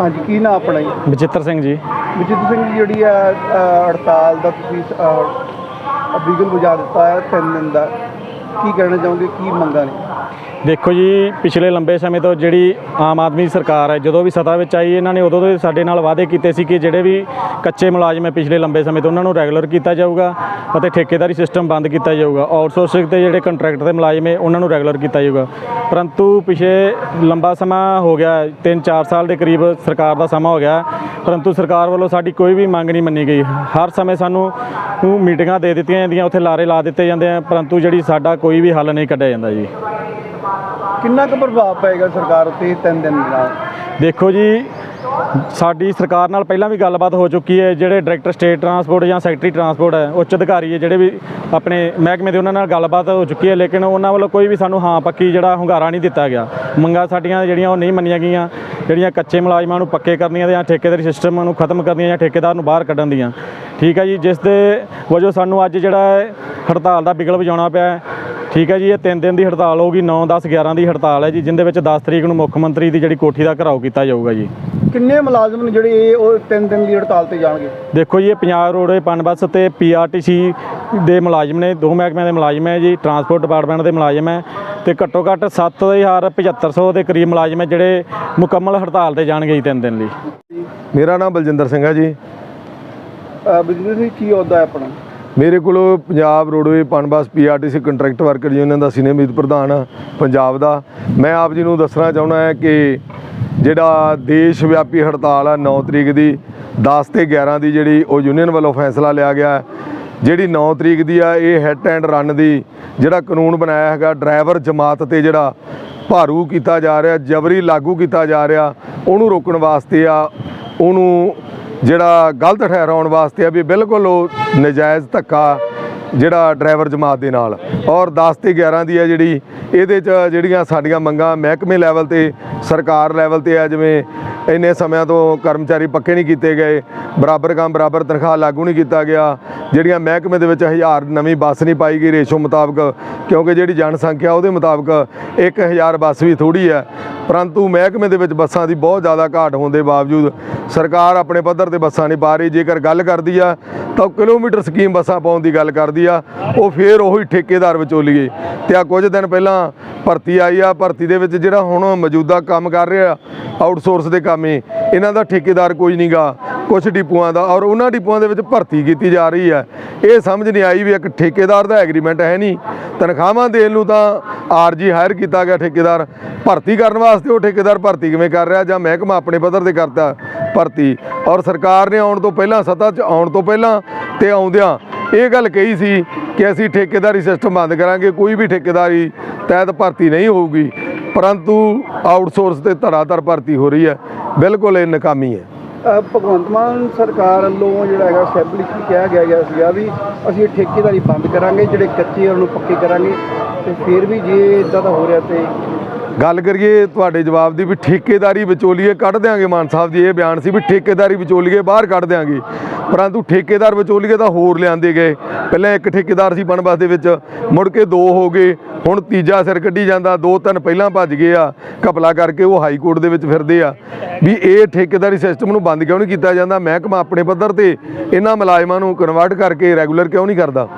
ਹਾਂਜੀ ਕੀ ਨਾਂ ਆਪਣਾ ਜੀ? ਬਚਿੱਤਰ ਸਿੰਘ ਜੀ। ਵਿਜਿਤ ਸਿੰਘ ਜੀ ਜਿਹੜੀ ਆ ਅ, ਹੜਤਾਲ ਦਾ ਤੁਸੀਂ ਅ, ਬਿਗਲ ਬੁਝਾ ਦਿੱਤਾ ਹੈ ਤਿੰਨ ਦਿਨ ਦਾ। ਕੀ ਕਹਿਣਾ ਚਾਹੋਗੇ ਕੀ ਮੰਗਾਂ ਨੇ? ਦੇਖੋ ਜੀ, ਪਿਛਲੇ ਲੰਬੇ ਸਮੇਂ ਤੋਂ ਜਿਹੜੀ ਆਮ ਆਦਮੀ ਸਰਕਾਰ ਹੈ, ਜਦੋਂ ਵੀ ਸੱਤਾ ਵਿੱਚ ਆਈ, ਇਹਨਾਂ ਨੇ ਉਦੋਂ ਤੋਂ ਸਾਡੇ ਨਾਲ ਵਾਅਦੇ ਕੀਤੇ ਸੀ ਕਿ ਜਿਹੜੇ ਵੀ ਕੱਚੇ ਮੁਲਾਜ਼ਮ ਹੈ, ਪਿਛਲੇ ਲੰਬੇ ਸਮੇਂ ਤੋਂ ਉਹਨਾਂ ਨੂੰ ਰੈਗੂਲਰ ਕੀਤਾ ਜਾਊਗਾ ਅਤੇ ਠੇਕੇਦਾਰੀ ਸਿਸਟਮ ਬੰਦ ਕੀਤਾ ਜਾਊਗਾ। ਆਊਟਸੋਰਸਿੰਗ ਤੇ ਜਿਹੜੇ ਕੰਟਰੈਕਟ ਦੇ ਮੁਲਾਜ਼ਮ ਹੈ, ਉਹਨਾਂ ਨੂੰ ਰੈਗੂਲਰ ਕੀਤਾ ਜਾਊਗਾ। ਪਰੰਤੂ ਪਿਛੇ ਲੰਬਾ ਸਮਾਂ ਹੋ ਗਿਆ 3-4 ਸਾਲ ਦੇ ਕਰੀਬ ਸਰਕਾਰ ਦਾ ਸਮਾਂ ਹੋ ਗਿਆ ਪਰੰਤੂ ਸਰਕਾਰ ਵੱਲੋਂ ਸਾਡੀ ਕੋਈ ਵੀ ਮੰਗ ਨਹੀਂ ਮੰਨੀ ਗਈ। ਹਰ ਸਮੇਂ ਸਾਨੂੰ ਮੀਟਿੰਗਾਂ ਦੇ ਦਿੱਤੀਆਂ ਜਾਂਦੀਆਂ, ਉੱਥੇ ਲਾਰੇ ਲਾ ਦਿੱਤੇ ਜਾਂਦੇ ਆ, ਪਰੰਤੂ ਜਿਹੜੀ ਸਾਡਾ ਕੋਈ ਵੀ ਹੱਲ ਨਹੀਂ ਕੱਢਿਆ ਜਾਂਦਾ ਜੀ। ਕਿੰਨਾ ਕੁ ਪ੍ਰਭਾਵ ਪਏਗਾ ਸਰਕਾਰ ਉੱਤੇ ਇਹ ਤਿੰਨ ਦਿਨ ਨਾਲ? ਦੇਖੋ ਜੀ, ਸਾਡੀ ਸਰਕਾਰ ਨਾਲ ਪਹਿਲਾਂ ਵੀ ਗੱਲਬਾਤ ਹੋ ਚੁੱਕੀ ਹੈ, ਜਿਹੜੇ ਡਾਇਰੈਕਟਰ ਸਟੇਟ ਟਰਾਂਸਪੋਰਟ ਜਾਂ ਸੈਕਟਰੀ ਟਰਾਂਸਪੋਰਟ ਹੈ, ਉੱਚ ਅਧਿਕਾਰੀ ਹੈ, ਜਿਹੜੇ ਵੀ ਆਪਣੇ ਮਹਿਕਮੇ ਦੇ ਉਹਨਾਂ ਨਾਲ ਗੱਲਬਾਤ ਹੋ ਚੁੱਕੀ ਹੈ, ਲੇਕਿਨ ਉਹਨਾਂ ਵੱਲੋਂ ਕੋਈ ਵੀ ਸਾਨੂੰ ਹਾਂ ਪੱਕੀ ਜਿਹੜਾ ਹੁੰਗਾਰਾ ਨਹੀਂ ਦਿੱਤਾ ਗਿਆ। ਮੰਗਾਂ ਸਾਡੀਆਂ ਜਿਹੜੀਆਂ ਉਹ ਨਹੀਂ ਮੰਨੀਆਂ ਗਈਆਂ, ਜਿਹੜੀਆਂ ਕੱਚੇ ਮੁਲਾਜ਼ਮਾਂ ਨੂੰ ਪੱਕੇ ਕਰਨੀਆਂ ਜਾਂ ਠੇਕੇਦਾਰੀ ਸਿਸਟਮ ਨੂੰ ਖਤਮ ਕਰਨੀਆਂ ਜਾਂ ਠੇਕੇਦਾਰ ਨੂੰ ਬਾਹਰ ਕੱਢਣ ਦੀਆਂ। ਠੀਕ ਹੈ ਜੀ, ਜਿਸ ਦੇ ਵਜੋਂ ਸਾਨੂੰ ਅੱਜ ਜਿਹੜਾ ਹੈ ਹੜਤਾਲ ਦਾ ਬਿਗਲ ਵਜਾਉਣਾ ਪਿਆ ਠੀਕ ਹੈ ਜੀ ਇਹ 3 ਦਿਨ ਦੀ ਹੜਤਾਲ ਹੋਊਗੀ 9 10 11 ਦੀ ਹੜਤਾਲ ਹੈ ਜੀ ਜਿੰਦੇ ਵਿੱਚ 10 ਤਰੀਕ ਨੂੰ ਮੁੱਖ ਮੰਤਰੀ ਦੀ ਜਿਹੜੀ ਕੋਠੀ ਦਾ ਘਰਾਓ ਕੀਤਾ ਜਾਊਗਾ ਜੀ। ਕਿੰਨੇ ਮੁਲਾਜ਼ਮ ਨੇ ਜਿਹੜੇ ਇਹ ਉਹ ਤਿੰਨ ਦਿਨ ਦੀ ਹੜਤਾਲ ਤੇ ਜਾਣਗੇ? ਦੇਖੋ ਜੀ ਇਹ ਪੰਜਾਬ ਰੋਡਵੇ ਪਨ ਬੱਸ ਤੇ ਪੀਆਰਟੀਸੀ ਦੇ ਮੁਲਾਜ਼ਮ ਨੇ ਦੋ ਮਹਿਕਮਿਆਂ ਦੇ ਮੁਲਾਜ਼ਮ ਹੈ ਜੀ ਟਰਾਂਸਪੋਰਟ ਡਿਪਾਰਟਮੈਂਟ ਦੇ ਮੁਲਾਜ਼ਮ ਹੈ ਤੇ ਘੱਟੋ ਘੱਟ 7750 ਦੇ ਕਰੀਬ ਮੁਲਾਜ਼ਮ ਹੈ ਜਿਹੜੇ ਮੁਕੰਮਲ ਹੜਤਾਲ ਤੇ ਜਾਣਗੇ ਜੀ ਤਿੰਨ ਦਿਨ ਲਈ। ਮੇਰਾ ਨਾਮ ਬਲਜਿੰਦਰ ਸਿੰਘ ਹੈ ਜੀ। ਬਿਜਲੀ ਦੀ ਕੀ ਅਹੁਦਾ ਹੈ ਆਪਣਾ? ਮੇਰੇ ਕੋਲ Punjab roadway PUNBUS PRTC contract worker union ਦਾ ਸੀਨੀਅਰ ਮੀਤ ਪ੍ਰਧਾਨ ਆ ਪੰਜਾਬ ਦਾ। ਮੈਂ ਆਪ ਜੀ ਨੂੰ ਦੱਸਣਾ ਚਾਹੁੰਦਾ ਹਾਂ ਕਿ ਜਿਹੜਾ ਦੇਸ਼ ਵਿਆਪੀ ਹੜਤਾਲ ਆ 9 ਤਰੀਕ ਦੀ 10 ਤੇ 11 ਦੀ ਜਿਹੜੀ ਉਹ ਯੂਨੀਅਨ ਵੱਲੋਂ ਫੈਸਲਾ ਲਿਆ ਗਿਆ। ਜਿਹੜੀ 9 ਤਰੀਕ ਦੀ ਆ, ਇਹ ਹੈਡ ਐਂਡ ਰਨ ਦੀ ਜਿਹੜਾ ਕਾਨੂੰਨ ਬਣਾਇਆ ਹੈਗਾ, ਡਰਾਈਵਰ ਜਮਾਤ ਤੇ ਜਿਹੜਾ ਭਾਰੂ ਕੀਤਾ ਜਾ ਰਿਹਾ, ਜਬਰੀ ਲਾਗੂ ਕੀਤਾ ਜਾ ਰਿਹਾ, ਉਹਨੂੰ ਰੋਕਣ ਵਾਸਤੇ ਆ, ਉਹਨੂੰ ਜਿਹੜਾ ਗਲਤ ਠਹਿਰਾਉਣ ਵਾਸਤੇ ਆ ਵੀ ਬਿਲਕੁਲ ਉਹ ਨਜਾਇਜ਼ ਧੱਕਾ ਜਿਹੜਾ ਡਰਾਈਵਰ ਜਮਾਤ ਦੇ ਨਾਲ। ਔਰ 10 ਤੇ 11 ਦੀ ਹੈ ਜਿਹੜੀ, ਇਹਦੇ ਚ ਜਿਹੜੀਆਂ ਸਾਡੀਆਂ ਮੰਗਾਂ ਮਹਿਕਮੇ ਲੈਵਲ ਤੇ, ਸਰਕਾਰ ਲੈਵਲ ਤੇ ਆ, ਜਿਵੇਂ ਇੰਨੇ ਸਮਿਆਂ ਤੋਂ ਕਰਮਚਾਰੀ ਪੱਕੇ ਨਹੀਂ ਕੀਤੇ ਗਏ, ਬਰਾਬਰ ਕੰਮ, ਬਰਾਬਰ ਤਨਖਾਹ ਲਾਗੂ ਨਹੀਂ ਕੀਤਾ ਗਿਆ, ਜਿਹੜੀਆਂ ਮਹਿਕਮੇ ਦੇ ਵਿੱਚ ਹਜ਼ਾਰ ਨਵੀਂ ਬੱਸ ਨਹੀਂ ਪਾਈ ਗਈ ਰੇਸ਼ੋ ਮੁਤਾਬਕ, ਕਿਉਂਕਿ ਜਿਹੜੀ ਜਨਸੰਖਿਆ ਉਹਦੇ ਮੁਤਾਬਕ 1000 ਬੱਸ ਵੀ ਥੋੜੀ ਹੈ। ਪਰੰਤੂ ਮਹਿਕਮੇ ਦੇ ਵਿੱਚ ਬੱਸਾਂ ਦੀ ਬਹੁਤ ਜ਼ਿਆਦਾ ਘਾਟ ਹੋਣ ਦੇ ਬਾਵਜੂਦ ਸਰਕਾਰ ਆਪਣੇ ਪੱਧਰ ਤੇ ਬੱਸਾਂ ਨਹੀਂ ਪਾ ਰਹੀ। ਜੇਕਰ ਗੱਲ ਕਰਦੀ ਆ, ਤਾਂ ਉਹ ਕਿਲੋਮੀਟਰ ਸਕੀਮ ਬੱਸਾਂ ਪਾਉਣ ਦੀ ਗੱਲ ਕਰਦੀ ਆ, ਉਹ ਫੇਰ ਉਹੀ ਠੇਕੇਦਾਰ ਵਿਚੋਲੀਏ। ਤੇ ਆ ਕੁਝ ਦਿਨ ਪਹਿਲਾਂ ਭਰਤੀ ਆਈ ਆ, ਭਰਤੀ ਦੇ ਵਿੱਚ ਜਿਹੜਾ ਹੁਣ ਮੌਜੂਦਾ ਕੰਮ ਕਰ ਰਿਹਾ ਆਊਟਸੋਰਸ ਦੇ ਕੰਮ ਹੀ, ਇਹਨਾਂ ਦਾ ਠੇਕੇਦਾਰ ਕੋਈ ਨਹੀਂਗਾ ਕੁਝ ਡਿਪੂਆਂ ਦਾ, ਔਰ ਉਹਨਾਂ ਡਿਪੂਆਂ ਦੇ ਵਿੱਚ ਭਰਤੀ ਕੀਤੀ ਜਾ ਰਹੀ ਹੈ ਇਹ ਸਮਝ ਨਹੀਂ ਆਈ ਵੀ ਇੱਕ ਠੇਕੇਦਾਰ ਦਾ ਐਗਰੀਮੈਂਟ ਹੈ ਨਹੀਂ ਤਨਖਾਹਾਂ ਦੇਣ ਨੂੰ ਤਾਂ ਆਰਜੀ ਹਾਇਰ ਕੀਤਾ ਗਿਆ ਠੇਕੇਦਾਰ। ਭਰਤੀ ਕਰਨ ਵਾਸਤੇ ਉਹ ਠੇਕੇਦਾਰ ਭਰਤੀ ਕਿਵੇਂ ਕਰ ਰਿਹਾ, ਜਾਂ ਮਹਿਕਮਾ ਆਪਣੇ ਪੱਧਰ ਤੇ ਕਰਤਾ ਭਰਤੀ। ਔਰ ਸਰਕਾਰ ਨੇ ਆਉਣ ਤੋਂ ਪਹਿਲਾਂ, ਸੱਤਾ 'ਚ ਆਉਣ ਤੋਂ ਪਹਿਲਾਂ ਤੇ ਆਉਂਦਿਆਂ ਇਹ ਗੱਲ ਕਹੀ ਸੀ ਕਿ ਅਸੀਂ ਠੇਕੇਦਾਰੀ ਸਿਸਟਮ ਬੰਦ ਕਰਾਂਗੇ, ਕੋਈ ਵੀ ਠੇਕੇਦਾਰੀ ਤਹਿਤ ਭਰਤੀ ਨਹੀਂ ਹੋਊਗੀ, ਪਰੰਤੂ ਆਊਟਸੋਰਸ ਤੇ ਧੜਾਧੜ ਭਰਤੀ ਹੋ ਰਹੀ ਹੈ, ਬਿਲਕੁਲ ਇਹ ਨਾਕਾਮੀ ਹੈ। ਭਗਵੰਤ ਮਾਨ ਸਰਕਾਰ ਵੱਲੋਂ ਜਿਹੜਾ ਹੈਗਾ ਅਸੈਂਬਲੀ 'ਚ ਕਿਹਾ ਗਿਆ ਗਿਆ ਸੀਗਾ ਵੀ ਅਸੀਂ ਇਹ ਠੇਕੇਦਾਰੀ ਬੰਦ ਕਰਾਂਗੇ, ਜਿਹੜੇ ਕੱਚੇ ਆ ਉਹਨੂੰ ਪੱਕੇ ਕਰਾਂਗੇ ਤੇ ਫਿਰ ਵੀ ਜੇ ਇਦਾਂ ਦਾ ਹੋ ਰਿਹਾ ਤੇ ਗੱਲ ਕਰੀਏ ਤੁਹਾਡੇ ਜਵਾਬ ਦੀ ਵੀ ਠੇਕੇਦਾਰੀ ਵਿਚੋਲੀਏ ਕੱਢ ਦਿਆਂਗੇ, ਮਾਨ ਸਾਹਿਬ ਦੀ ਇਹ ਬਿਆਨ ਸੀ ਵੀ ਠੇਕੇਦਾਰੀ ਵਿਚੋਲੀਏ ਬਾਹਰ ਕੱਢ ਦਿਆਂਗੇ। ਪਰੰਤੂ ਠੇਕੇਦਾਰ ਵਿਚੋਲੀਏ ਤਾਂ ਹੋਰ ਲਿਆਂਦੇ ਗਏ। ਪਹਿਲਾਂ ਇੱਕ ਠੇਕੇਦਾਰ ਸੀ ਬਣਬਸ ਦੇ ਵਿੱਚ, ਮੁੜ ਕੇ ਦੋ ਹੋ ਗਏ, ਹੁਣ ਤੀਜਾ ਸਿਰ ਕੱਢੀ ਜਾਂਦਾ, ਦੋ ਤਿੰਨ ਪਹਿਲਾਂ ਭੱਜ ਗਏ ਆ, ਘਪਲਾ ਕਰਕੇ ਉਹ ਹਾਈ ਕੋਰਟ ਦੇ ਵਿੱਚ ਫਿਰਦੇ ਆ। ਵੀ ਇਹ ਠੇਕੇਦਾਰੀ ਸਿਸਟਮ ਨੂੰ ਬੰਦ ਕਿਉਂ ਨਹੀਂ ਕੀਤਾ ਜਾਂਦਾ? ਮਹਿਕਮਾ ਆਪਣੇ ਪੱਧਰ ਤੇ ਇਹਨਾਂ ਮੁਲਾਜ਼ਮਾਂ ਨੂੰ ਕਨਵਰਟ ਕਰਕੇ ਰੈਗੂਲਰ ਕਿਉਂ ਨਹੀਂ ਕਰਦਾ?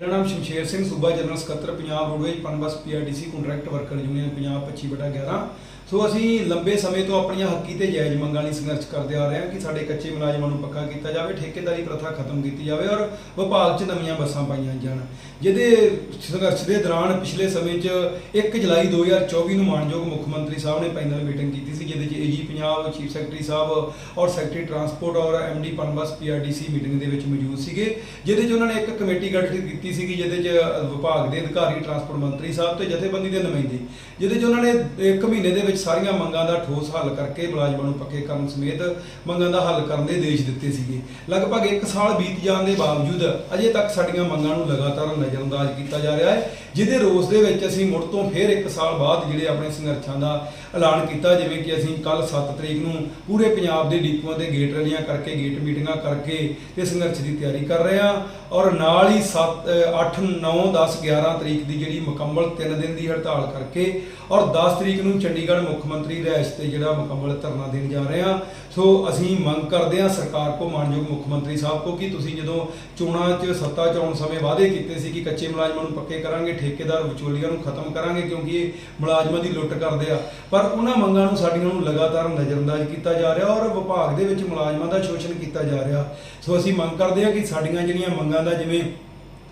ਮੇਰਾ ਨਾਮ ਸ਼ਮਸ਼ੇਰ ਸਿੰਘ ਸੂਬਾ ਜਨਰਲ ਸਕੱਤਰ, Punjab roadways, PUNBUS, PRDC, contract worker union, Punjab 25/11 so ਅਸੀਂ ਲੰਬੇ ਸਮੇਂ ਤੋਂ ਆਪਣੀਆਂ ਹੱਕੀ ਤੇ ਜਾਇਜ਼ ਮੰਗਾਂ ਲਈ ਸੰਘਰਸ਼ ਕਰਦੇ ਆ ਰਹੇ ਹਾਂ ਕਿ ਸਾਡੇ ਕੱਚੇ ਮੁਲਾਜ਼ਮਾਂ ਨੂੰ ਪੱਕਾ ਕੀਤਾ ਜਾਵੇ, ਠੇਕੇਦਾਰੀ ਪ੍ਰਥਾ ਖਤਮ ਕੀਤੀ ਜਾਵੇ ਔਰ ਵਿਭਾਗ 'ਚ ਨਵੀਆਂ ਬੱਸਾਂ ਪਾਈਆਂ ਜਾਣ। ਜਿਹਦੇ ਸੰਘਰਸ਼ ਦੇ ਦੌਰਾਨ ਪਿਛਲੇ ਸਮੇਂ 'ਚ 1 ਜੁਲਾਈ 2024 ਨੂੰ ਮਾਨਯੋਗ ਮੁੱਖ ਮੰਤਰੀ ਸਾਹਿਬ ਨੇ ਪੈਨਲ ਮੀਟਿੰਗ ਕੀਤੀ ਸੀ, ਜਿਹਦੇ 'ਚ ਏਜੀ ਪੰਜਾਬ, ਚੀਫ ਸੈਕਟਰੀ ਸਾਹਿਬ ਔਰ ਸੈਕਟਰੀ ਟਰਾਂਸਪੋਰਟ ਔਰ ਐਮਡੀ ਪਨਬਸ ਪੀਆਰਡੀਸੀ ਮੀਟਿੰਗ ਦੇ ਵਿੱਚ ਮੌਜੂਦ ਸੀਗੇ, ਜਿਹਦੇ 'ਚ ਉਹਨਾਂ ਨੇ ਇੱਕ ਕਮੇਟੀ ਗਠਿਤ ਕੀਤੀ ਸੀਗੀ, ਜਿਹਦੇ 'ਚ ਵਿਭਾਗ ਦੇ ਅਧਿਕਾਰੀ, ਟਰਾਂਸਪੋਰਟ ਮੰਤਰੀ ਸਾਹਿਬ ਤੇ ਜਥੇਬੰਦੀ ਦੇ ਨੁਮਾਇੰਦੇ, ਜਿਹਦੇ 'ਚ ਉਹਨਾਂ ਨੇ ਇੱਕ ਮਹੀਨੇ ਦੇ ਵਿੱਚ ਸਾਰੀਆਂ ਮੰਗਾਂ ਦਾ ਠੋਸ ਹੱਲ ਕਰਕੇ ਮੁਲਾਜ਼ਮਾਂ ਨੂੰ ਪੱਕੇ ਕਰਨ ਸਮੇਤ ਮੰਗਾਂ ਦਾ ਹੱਲ ਕਰਨ ਦੇ ਆਦੇਸ਼ ਦਿੱਤੇ ਸੀਗੇ। ਲਗਭਗ 1 ਸਾਲ ਬੀਤ ਜਾਣ ਦੇ ਬਾਵਜੂਦ ਅਜੇ ਤੱਕ ਸਾਡੀਆਂ ਮੰਗਾਂ ਨੂੰ ਲਗਾਤਾਰ ਨਜ਼ਰਅੰਦਾਜ਼ ਕੀਤਾ ਜਾ ਰਿਹਾ ਹੈ, ਜਿਹਦੇ ਰੋਸ ਦੇ ਵਿੱਚ ਅਸੀਂ ਮੁੜ ਤੋਂ ਫਿਰ 1 ਸਾਲ ਬਾਅਦ ਜਿਹੜੇ ਆਪਣੇ ਸੰਘਰਸ਼ਾਂ ਦਾ ਐਲਾਨ ਕੀਤਾ, ਜਿਵੇਂ ਕਿ ਅਸੀਂ ਕੱਲ 7 ਤਰੀਕ ਨੂੰ ਪੂਰੇ ਪੰਜਾਬ ਦੇ ਡਿਪੂਆਂ ਤੇ ਗੇਟ ਰੈਲੀਆਂ ਕਰਕੇ, ਗੇਟ ਮੀਟਿੰਗਾਂ ਕਰਕੇ ਤੇ ਸੰਘਰਸ਼ ਦੀ ਤਿਆਰੀ ਕਰ ਰਹੇ ਹਾਂ ਔਰ ਨਾਲ ਹੀ 7 8 9 10 11 ਤਰੀਕ ਦੀ ਜਿਹੜੀ ਮੁਕੰਮਲ 3 ਦਿਨ ਦੀ ਹੜਤਾਲ ਕਰਕੇ ਔਰ 10 ਤਰੀਕ ਨੂੰ ਚੰਡੀਗੜ੍ਹ ਮੁੱਖ ਮੰਤਰੀ ਰਿਹਾਇਸ਼ ਤੇ ਜਿਹੜਾ ਮੁਕੰਮਲ ਧਰਨਾ ਦੇਣ ਜਾ ਰਹੇ ਹਾਂ। ਸੋ ਅਸੀਂ ਮੰਗ ਕਰਦੇ ਹਾਂ ਸਰਕਾਰ ਕੋ, ਮਾਨਯੋਗ ਮੁੱਖ ਮੰਤਰੀ ਸਾਹਿਬ ਕੋ, ਕਿ ਤੁਸੀਂ ਜਦੋਂ ਚੋਣਾਂ 'ਚ ਸੱਤਾ 'ਚ ਆਉਣ ਸਮੇਂ ਵਾਅਦੇ ਕੀਤੇ ਸੀ ਕਿ ਕੱਚੇ ਮੁਲਾਜ਼ਮਾਂ ਨੂੰ ਪੱਕੇ ਕਰਾਂਗੇ, ਠੇਕੇਦਾਰ ਵਿਚੋਲੀਆਂ ਨੂੰ ਖਤਮ ਕਰਾਂਗੇ, ਕਿਉਂਕਿ ਇਹ ਮੁਲਾਜ਼ਮਾਂ ਦੀ ਲੁੱਟ ਕਰਦੇ ਆ। ਪਰ ਉਹਨਾਂ ਮੰਗਾਂ ਨੂੰ ਸਾਡੀਆਂ ਨੂੰ ਲਗਾਤਾਰ ਨਜ਼ਰਅੰਦਾਜ਼ ਕੀਤਾ ਜਾ ਰਿਹਾ ਔਰ ਵਿਭਾਗ ਦੇ ਵਿੱਚ ਮੁਲਾਜ਼ਮਾਂ ਦਾ ਸ਼ੋਸ਼ਣ ਕੀਤਾ ਜਾ ਰਿਹਾ। ਸੋ ਅਸੀਂ ਮੰਗ ਕਰਦੇ ਹਾਂ ਕਿ ਸਾਡੀਆਂ ਜਿਹੜੀਆਂ ਮੰਗਾਂ ਦਾ ਜਿਵੇਂ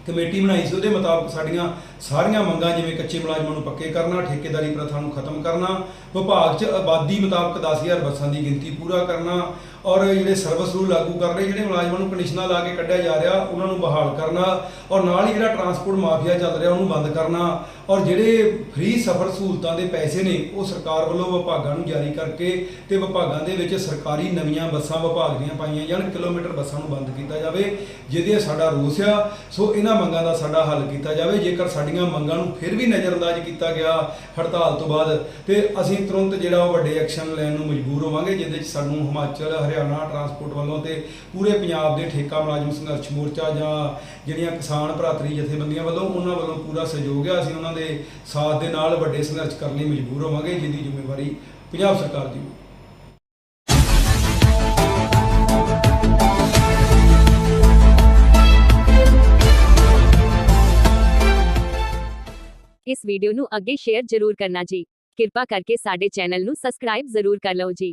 ਕਮੇਟੀ ਬਣਾਈ ਸੀ, ਉਹਦੇ ਮੁਤਾਬਕ ਸਾਡੀਆਂ ਸਾਰੀਆਂ ਮੰਗਾਂ ਜਿਵੇਂ ਕੱਚੇ ਮੁਲਾਜ਼ਮਾਂ ਨੂੰ ਪੱਕੇ ਕਰਨਾ, ਠੇਕੇਦਾਰੀ ਪ੍ਰਥਾ ਨੂੰ ਖਤਮ ਕਰਨਾ, ਵਿਭਾਗ 'ਚ ਆਬਾਦੀ ਮੁਤਾਬਕ 10000 ਬੱਸਾਂ ਦੀ ਗਿਣਤੀ ਪੂਰਾ ਕਰਨਾ ਔਰ ਜਿਹੜੇ ਸਰਵਿਸ ਰੂਲ ਲਾਗੂ ਕਰ ਰਹੇ, ਜਿਹੜੇ ਮੁਲਾਜ਼ਮਾਂ ਨੂੰ ਕੰਡੀਸ਼ਨਾਂ ਲਾ ਕੇ ਕੱਢਿਆ ਜਾ ਰਿਹਾ, ਉਹਨਾਂ ਨੂੰ ਬਹਾਲ ਕਰਨਾ ਔਰ ਨਾਲ ਹੀ ਜਿਹੜਾ ਟਰਾਂਸਪੋਰਟ ਮਾਫੀਆ ਚੱਲ ਰਿਹਾ, ਉਹਨੂੰ ਬੰਦ ਕਰਨਾ ਔਰ ਜਿਹੜੇ ਫ੍ਰੀ ਸਫ਼ਰ ਸਹੂਲਤਾਂ ਦੇ ਪੈਸੇ ਨੇ, ਉਹ ਸਰਕਾਰ ਵੱਲੋਂ ਵਿਭਾਗਾਂ ਨੂੰ ਜਾਰੀ ਕਰਕੇ ਤੇ ਵਿਭਾਗਾਂ ਦੇ ਵਿੱਚ ਸਰਕਾਰੀ ਨਵੀਆਂ ਬੱਸਾਂ ਵਿਭਾਗ ਦੀਆਂ ਪਾਈਆਂ ਜਾਣ, ਕਿਲੋਮੀਟਰ ਬੱਸਾਂ ਨੂੰ ਬੰਦ ਕੀਤਾ ਜਾਵੇ, ਜਿਹਦੇ ਸਾਡਾ ਰੋਸ ਆ। ਸੋ ਇਹਨਾਂ ਮੰਗਾਂ ਦਾ ਸਾਡਾ ਹੱਲ ਕੀਤਾ ਜਾਵੇ, ਜੇਕਰ ਸਾਡੀਆਂ ਮੰਗਾਂ ਨੂੰ ਫਿਰ ਵੀ ਨਜ਼ਰਅੰਦਾਜ਼ ਕੀਤਾ ਗਿਆ ਹੜਤਾਲ ਤੋਂ ਬਾਅਦ, ਤੇ ਅਸੀਂ ਤੁਰੰਤ ਜਿਹੜਾ ਉਹ ਵੱਡੇ ਐਕਸ਼ਨ ਲੈਣ ਨੂੰ ਮਜਬੂਰ ਹੋਵਾਂਗੇ, ਜਿਹਦੇ 'ਚ ਸਾਨੂੰ ਹਿਮਾਚਲ ਹਰਿਆਣਾ ਟਰਾਂਸਪੋਰਟ ਵੱਲੋਂ ਤੇ ਪੂਰੇ ਪੰਜਾਬ ਦੇ ਠੇਕਾ ਮੁਲਾਜ਼ਮ ਸੰਘਰਸ਼ ਮੋਰਚਾ ਜਾਂ ਜਿਹੜੀਆਂ ਕਿਸਾਨ ਭਰਾਤਰੀ ਜਥੇਬੰਦੀਆਂ ਵੱਲੋਂ ਉਹਨਾਂ ਵੱਲੋਂ ਪੂਰਾ ਸਹਿਯੋਗ ਹੈ ਅਸੀਂ ਉਹਨਾਂ ਦੇ ਸਾਥ ਦੇ ਨਾਲ ਵੱਡੇ ਸੰਘਰਸ਼ ਕਰਨ ਲਈ ਮਜਬੂਰ ਹੋਵਾਂਗੇ, ਜਿਹਦੀ ਜ਼ਿੰਮੇਵਾਰੀ ਪੰਜਾਬ ਸਰਕਾਰ ਦੀ ਹੋਊ। ਇਸ ਵੀਡੀਓ ਨੂੰ ਅੱਗੇ ਸ਼ੇਅਰ ਜ਼ਰੂਰ ਕਰਨਾ ਜੀ। ਕਿਰਪਾ ਕਰਕੇ ਸਾਡੇ ਚੈਨਲ ਨੂੰ ਸਬਸਕ੍ਰਾਈਬ ਜ਼ਰੂਰ ਕਰ ਲਓ ਜੀ।